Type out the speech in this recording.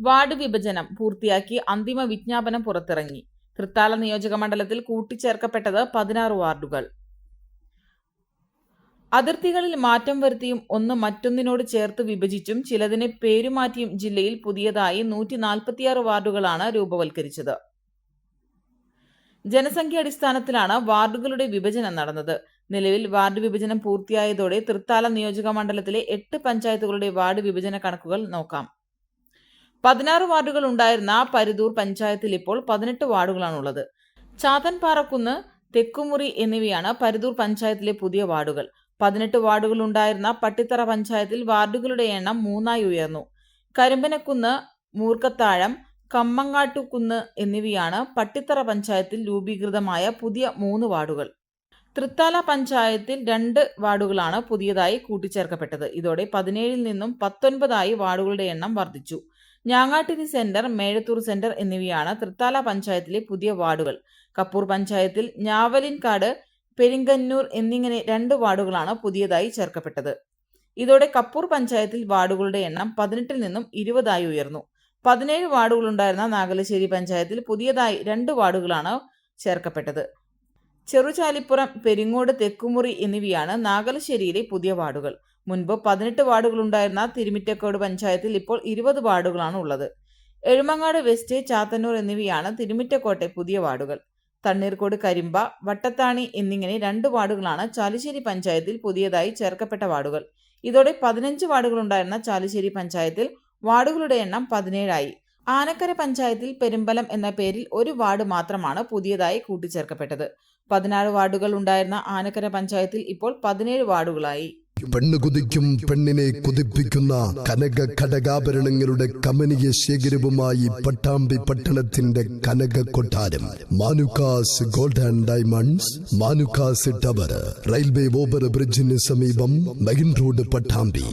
Ward വിഭജനം പൂർത്തിയാക്കി അന്തിമ വിജ്ഞാപനം പുറത്തിറങ്ങി. തൃത്താല നിയോജക മണ്ഡലത്തിൽ കൂട്ടിച്ചേർക്കപ്പെട്ടത് പതിനാറ് വാർഡുകൾ. അതിർത്തികളിൽ മാറ്റം വരുത്തിയും ഒന്ന് മറ്റൊന്നിനോട് ചേർത്ത് വിഭജിച്ചും ചിലതിനെ പേരുമാറ്റിയും ജില്ലയിൽ പുതിയതായി നൂറ്റി നാൽപ്പത്തിയാറ് വാർഡുകളാണ് രൂപവൽക്കരിച്ചത്. ജനസംഖ്യാടിസ്ഥാനത്തിലാണ് വാർഡുകളുടെ വിഭജനം നടന്നത്. നിലവിൽ വാർഡ് വിഭജനം പൂർത്തിയായതോടെ തൃത്താല നിയോജക മണ്ഡലത്തിലെ എട്ട് പഞ്ചായത്തുകളുടെ വാർഡ് വിഭജന കണക്കുകൾ നോക്കാം. പതിനാറ് വാർഡുകൾ ഉണ്ടായിരുന്ന പരിദൂർ പഞ്ചായത്തിൽ ഇപ്പോൾ പതിനെട്ട് വാർഡുകളാണുള്ളത്. ചാത്തൻപാറക്കുന്ന് തെക്കുമുറി എന്നിവയാണ് പരിദൂർ പഞ്ചായത്തിലെ പുതിയ വാർഡുകൾ. പതിനെട്ട് വാർഡുകൾ ഉണ്ടായിരുന്ന പട്ടിത്തറ പഞ്ചായത്തിൽ വാർഡുകളുടെ എണ്ണം മൂന്നായി ഉയർന്നു. കരിമ്പനക്കുന്ന് മൂർക്കത്താഴം കമ്മങ്ങാട്ടുകുന്ന് എന്നിവയാണ് പട്ടിത്തറ പഞ്ചായത്തിൽ രൂപീകൃതമായ പുതിയ മൂന്ന് വാർഡുകൾ. തൃത്താല പഞ്ചായത്തിൽ രണ്ട് വാർഡുകളാണ് പുതിയതായി കൂട്ടിച്ചേർക്കപ്പെട്ടത്. ഇതോടെ പതിനേഴിൽ നിന്നും പത്തൊൻപതായി വാർഡുകളുടെ എണ്ണം വർദ്ധിച്ചു. ഞാങ്ങാട്ടിരി സെന്റർ മേഴത്തൂർ സെന്റർ എന്നിവയാണ് തൃത്താല പഞ്ചായത്തിലെ പുതിയ വാർഡുകൾ. കപ്പൂർ പഞ്ചായത്തിൽ ഞാവലിൻകാട് പെരിങ്കന്നൂർ എന്നിങ്ങനെ രണ്ട് വാർഡുകളാണ് പുതിയതായി ചേർക്കപ്പെട്ടത്. ഇതോടെ കപ്പൂർ പഞ്ചായത്തിൽ വാർഡുകളുടെ എണ്ണം പതിനെട്ടിൽ നിന്നും ഇരുപതായി ഉയർന്നു. പതിനേഴ് വാർഡുകളുണ്ടായിരുന്ന നാഗലശ്ശേരി പഞ്ചായത്തിൽ പുതിയതായി രണ്ട് വാർഡുകളാണ് ചേർക്കപ്പെട്ടത്. ചെറുചാലിപ്പുറം പെരിങ്ങോട് തെക്കുമുറി എന്നിവയാണ് നാഗലശ്ശേരിയിലെ പുതിയ വാർഡുകൾ. മുൻപ് പതിനെട്ട് വാർഡുകളുണ്ടായിരുന്ന തിരുമിറ്റക്കോട് പഞ്ചായത്തിൽ ഇപ്പോൾ ഇരുപത് വാർഡുകളാണ് ഉള്ളത്. എഴുമങ്ങാട് വെസ്റ്റ് ചാത്തന്നൂർ എന്നിവയാണ് തിരുമിറ്റക്കോട്ടെ പുതിയ വാർഡുകൾ. തണ്ണീർക്കോട് കരിമ്പ വട്ടത്താണി എന്നിങ്ങനെ രണ്ട് വാർഡുകളാണ് ചാലിശ്ശേരി പഞ്ചായത്തിൽ പുതിയതായി ചേർക്കപ്പെട്ട വാർഡുകൾ. ഇതോടെ പതിനഞ്ച് വാർഡുകളുണ്ടായിരുന്ന ചാലിശ്ശേരി പഞ്ചായത്തിൽ വാർഡുകളുടെ എണ്ണം പതിനേഴായി. ആനക്കര പഞ്ചായത്തിൽ പെരുമ്പലം എന്ന പേരിൽ ഒരു വാർഡ് മാത്രമാണ് പുതിയതായി കൂട്ടിച്ചേർക്കപ്പെട്ടത്. പതിനാറ് വാർഡുകൾ ഉണ്ടായിരുന്ന ആനക്കര പഞ്ചായത്തിൽ ഇപ്പോൾ പതിനേഴ് വാർഡുകളായി. പെണ്ണ് കുതിക്കും പെണ്ണിനെ കുതിപ്പിക്കുന്ന കനക ഘടകാഭരണങ്ങളുടെ കമനീയ ശേഖരവുമായി പട്ടാമ്പി പട്ടണത്തിന്റെ കനക കൊട്ടാരം. Manukkas gold and diamonds Manukkas tower railway over ബ്രിഡ്ജിന് സമീപം മെയിൻ റോഡ് പട്ടാമ്പി.